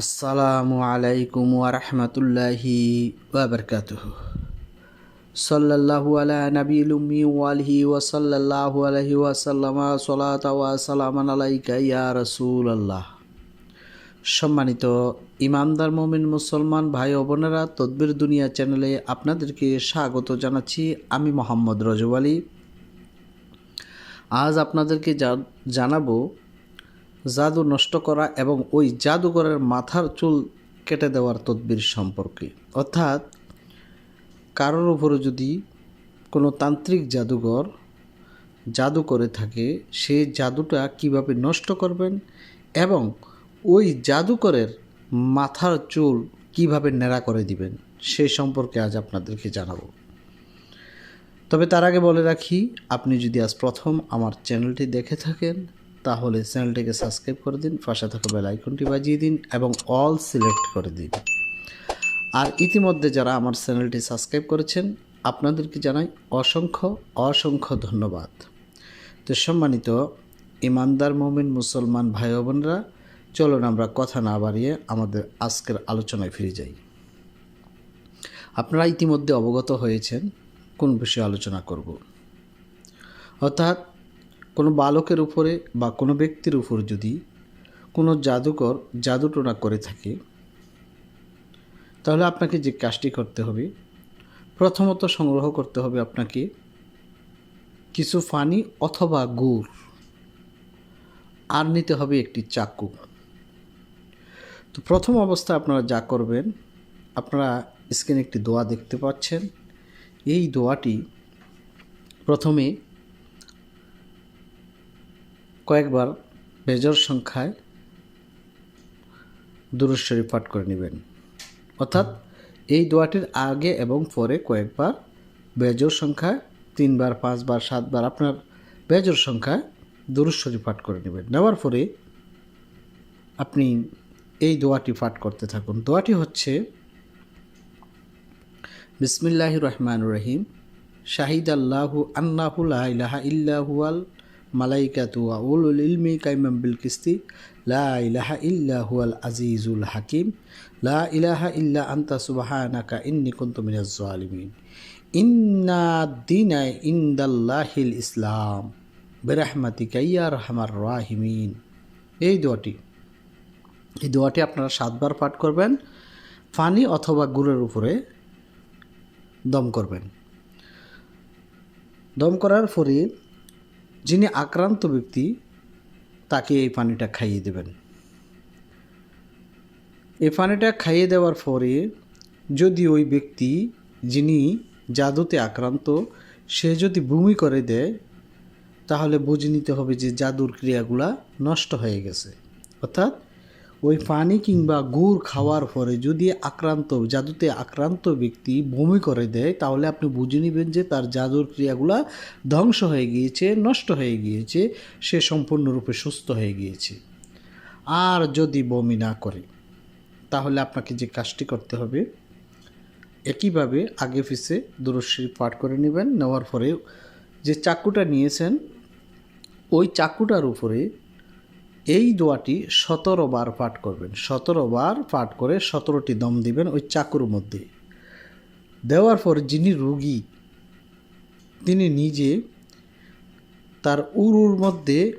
আসসালামু আলাইকুম ওয়ারহমতুল্লাহি ওয়াবারকাতুহ সাল্লাল্লাহু আলা নবীল উম্মি ওয়ালিহি ওয়া সাল্লাল্লাহু আলাইহি ওয়া সাল্লামা, সালাতা ওয়া সালামান আলাইকা ইয়া রাসূলুল্লাহ। সম্মানিত ইমামদার মমিন মুসলমান ভাই ও বোনেরা, তদবির দুনিয়া চ্যানেলে আপনাদেরকে স্বাগত জানাচ্ছি আমি মোহাম্মদ রজব আলী। আজ আপনাদেরকে জানাব জাদু নষ্ট করা এবং ওই জাদুঘরের মাথার চুল কেটে দেওয়ার তদবির সম্পর্কে। অর্থাৎ, কারোর উপরে যদি কোনো তান্ত্রিক জাদুঘর জাদু করে থাকে সেই জাদুটা কীভাবে নষ্ট করবেন এবং ওই জাদুকরের মাথার চুল কীভাবে ন্যাড়া করে দিবেন সেই সম্পর্কে আজ আপনাদেরকে জানাব। তবে তার আগে বলে রাখি, আপনি যদি আজ প্রথম আমার চ্যানেলটি দেখে থাকেন তাহলে চ্যানেলটিকে সাবস্ক্রাইব করে দিন, পাশে থাকা বেল আইকনটি বাজিয়ে দিন এবং অল সিলেক্ট করে দিন। আর ইতিমধ্যে যারা আমার চ্যানেলটি সাবস্ক্রাইব করেছেন, আপনাদেরকে জানাই অসংখ্য অসংখ্য ধন্যবাদ। তো সম্মানিত ইমানদার মোমিন মুসলমান ভাই বোনরা, চলুন আমরা কথা না বাড়িয়ে আমাদের আজকের আলোচনায় ফিরে যাই। আপনারা ইতিমধ্যে অবগত হয়েছেন কোন বিষয়ে আলোচনা করব। অর্থাৎ কোনো বালকের উপরে বা কোনো ব্যক্তির উপর যদি কোনো জাদুকর জাদুটোনা করে থাকে, তাহলে আপনাকে যে কাজটি করতে হবে, প্রথমত সংগ্রহ করতে হবে আপনাকে কিছু ফানি অথবা গুড়। আর নিতে হবে একটি চাকু। তো প্রথম অবস্থায় আপনারা যা করবেন, আপনারা স্ক্রিনে একটি দোয়া দেখতে পাচ্ছেন। এই দোয়াটি প্রথমে কয়েকবার বেজর সংখ্যায় দুরুশ্বরী পাঠ করে নেবেন। অর্থাৎ এই দোয়াটির আগে এবং পরে কয়েকবার বেজর সংখ্যায় তিনবার, পাঁচবার, সাতবার আপনার বেজর সংখ্যায় দুরুশ্বরী পাঠ করে নেবেন। নেওয়ার পরে আপনি এই দোয়াটি পাঠ করতে থাকুন। দোয়াটি হচ্ছে বিসমিল্লাহ রহমান রহিম শাহিদ আল্লাহু আন্নাহু লা ইলাহা ইল্লাহুয়াল মালাইকাতু ওয়া উলুল ইলমি কাইমাম বিল কিস্তি লা ইলাহা ইল্লাহুয়াল আজিজুল হাকিম লা ইলাহা ইল্লা আনতা সুবহানাকা ইন্নী কুনতু মিনাজ জালিমিন ইন্না দিনা ইনদাল্লাহিল ইসলাম বেরাহমাতিকা ইয়া রহমার রাহিমিন এই দোয়াটি। এই দোয়াটি আপনারা সাতবার পাঠ করবেন পানি অথবা গুড়ের উপরে দম করবেন। দম করার পরে যিনি আক্রান্ত ব্যক্তি, তাকে এই পানিটা খাইয়ে দেবেন। এই পানিটা খাইয়ে দেওয়ার পরে যদি ওই ব্যক্তি যিনি জাদুতে আক্রান্ত, সে যদি বমি করে দেয়, তাহলে বুঝে নিতে হবে যে জাদুর ক্রিয়াগুলা নষ্ট হয়ে গেছে। অর্থাৎ ওই পানি কিংবা গুড় খাওয়ার পরে যদি আক্রান্ত, জাদুতে আক্রান্ত ব্যক্তি বমি করে দেয়, তাহলে আপনি বুঝে নেবেন যে তার জাদুর ক্রিয়াগুলা ধ্বংস হয়ে গিয়েছে, নষ্ট হয়ে গিয়েছে, সে সম্পূর্ণরূপে সুস্থ হয়ে গিয়েছে। আর যদি বমি না করে, তাহলে আপনাকে যে কাজটি করতে হবে, একইভাবে আগে পিছে দুরশ্রী পাঠ করে নেবেন, নেওয়ার পরে যে চাকুটা নিয়েছেন, ওই চাকুটার উপরে এই দোয়াটি সতেরো বার পাঠ করবেন। সতেরো বার পাঠ করে সতেরোটি দম দিবেন ওই চাকুর মধ্যে। দেওয়ার পর যিনি রুগী, তিনি নিজে তার উরুর মধ্যে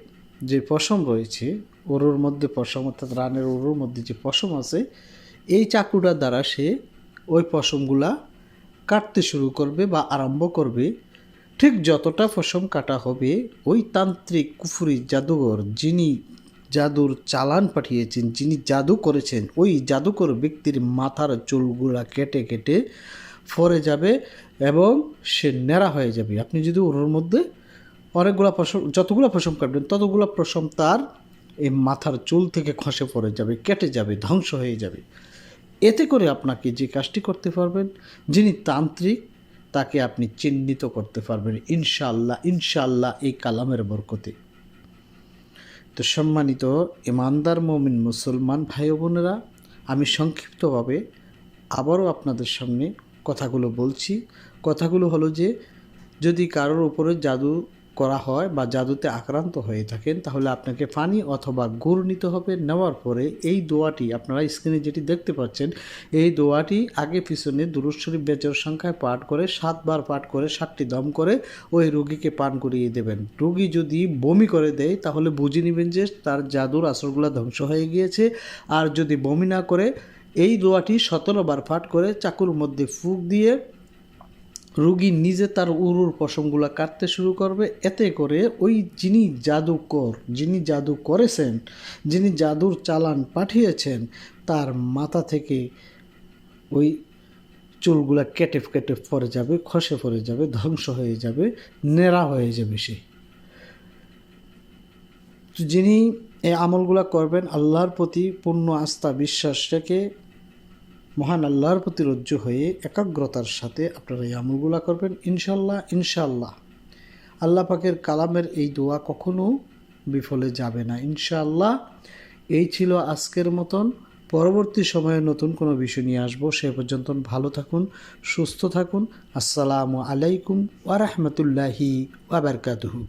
যে পশম রয়েছে, উরুর মধ্যে পশম অর্থাৎ রানের উরুর মধ্যে যে পশম আছে, এই চাকুটার দ্বারা সে ওই পশমগুলা কাটতে শুরু করবে বা আরম্ভ করবে। ঠিক যতটা পশম কাটা হবে, ওই তান্ত্রিক কুফুরি জাদুঘর যিনি জাদুর চালান পাঠিয়েছেন। যিনি জাদু করেছেন, ওই জাদুকর ব্যক্তির মাথার চুলগুলা কেটে কেটে ফরে যাবে এবং সে ন্যাড়া হয়ে যাবে। আপনি যদি ওর মধ্যে অনেকগুলো পশম, যতগুলো পশম কাটবেন, ততগুলো পশম তার এই মাথার চুল থেকে খসে পড়ে যাবে, কেটে যাবে, ধ্বংস হয়ে যাবে। এতে করে আপনাকে যে কাজটি করতে পারবেন, যিনি তান্ত্রিক, তাকে আপনি চিহ্নিত করতে পারবেন। ইনশাল্লাহ ইনশাল্লাহ এই কালামের বরকতে। তো সম্মানিত ইমানদার মমিন মুসলমান ভাই বোনেরা, আমি সংক্ষিপ্তভাবে আবারও আপনাদের সামনে কথাগুলো বলছি। কথাগুলো হলো যে, যদি কারোর উপরে জাদু করা হয় বা জাদুতে আক্রান্ত হয়ে থাকেন, তাহলে আপনাকে পানি অথবা গুড় নিতে হবে নেওয়ার পরে এই দোয়াটি আপনারা স্ক্রিনে যেটি দেখতে পাচ্ছেন, এই দোয়াটি আগে পিছনে দুরুশ্বরী বেচর সংখ্যায় পাঠ করে, সাতবার পাঠ করে, সাতটি দম করে ওই রুগীকে পান করিয়ে দেবেন। রুগী যদি বমি করে দেয়, তাহলে বুঝে নেবেন যে তার জাদুর আসরগুলো ধ্বংস হয়ে গিয়েছে। আর যদি বমি না করে, এই দোয়াটি সতেরো বার পাঠ করে চাকুর মধ্যে ফুক দিয়ে রুগী নিজে তার উরুর পশমগুলো কাটতে শুরু করবে। এতে করে ওই যিনি জাদুকর, যিনি জাদু করেছেন, যিনি জাদুর চালান পাঠিয়েছেন, তার মাথা থেকে ওই চুলগুলা কেটে কেটে পড়ে যাবে, খসে পড়ে যাবে, ধ্বংস হয়ে যাবে, নেড়া হয়ে যাবে সে। যিনি এই আমলগুলা করবেন, আল্লাহর প্রতি পূর্ণ আস্থা, বিশ্বাস রেখে মহান আল্লাহর প্রতি রজ্জু হয়ে একাগ্রতার সাথে আপনারা এই আমলগুলা করবেন ইনশাল্লাহ ইনশাল্লাহ আল্লাহ পাকের কালামের এই দোয়া কখনো বিফলে যাবে না, ইনশাআল্লাহ। এই ছিল আজকের মতন। পরবর্তী সময়ে নতুন কোনো বিষয় নিয়ে আসব। সে পর্যন্ত ভালো থাকুন, সুস্থ থাকুন। আসসালামু আলাইকুম ওয়া রাহমাতুল্লাহি ওয়া বারাকাতুহু।